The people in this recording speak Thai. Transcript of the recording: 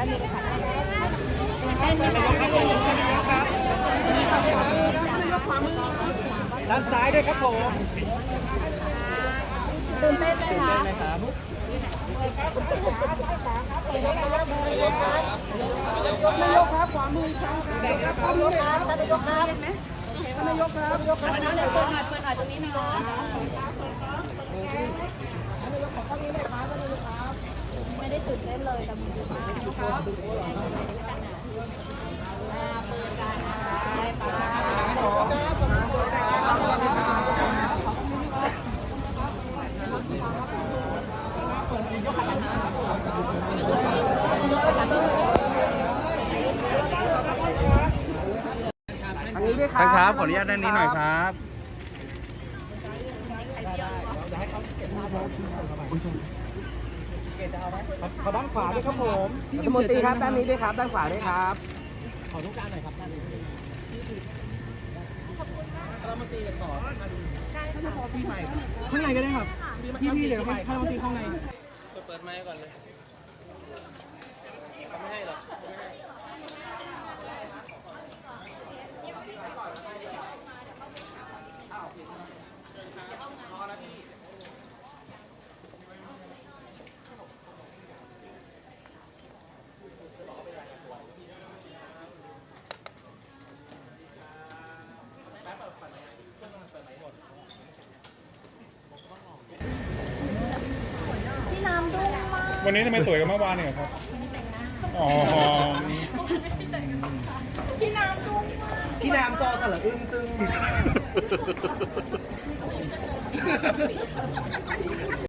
ด้านนี้เลยค่ะด้านซ้ายด้วยครับผมตื่นเต้นไหมคะครับนายกครับขวามือครับนายกครับนายกครับนายกครับนายกครับนายกครับเดี๋ยวเปิดหน่อยเปิดหน่อยตรงนี้นะไม่ได้ตื่น เต้นเลยแต่มันดีมากครับเปิดกันไปไปทางนี้ด้วยครัท่านบครับขออนุญาตด้านนี้หน่อยครับ ขอด้านขวาด้วยครับผมพี่มนตรีครับด้านนี้ด้วยครับ ด้านขวาด้วยครับ ขอทุกการหน่อยครับด้านนี้รัฐมนตรีขอพี่ใหม่ข้างในก็ได้ครับพี่พี่เดี๋ยวให้รัฐมนตรีข้างในเปิดไมค์ก่อนเลยเขาไม่ให้หรอก วันนี้ทำไมสวยกว่าเมื่อวานเนี่ยครับ อ๋อ พี่น้ำจอสลัอึ้งตึง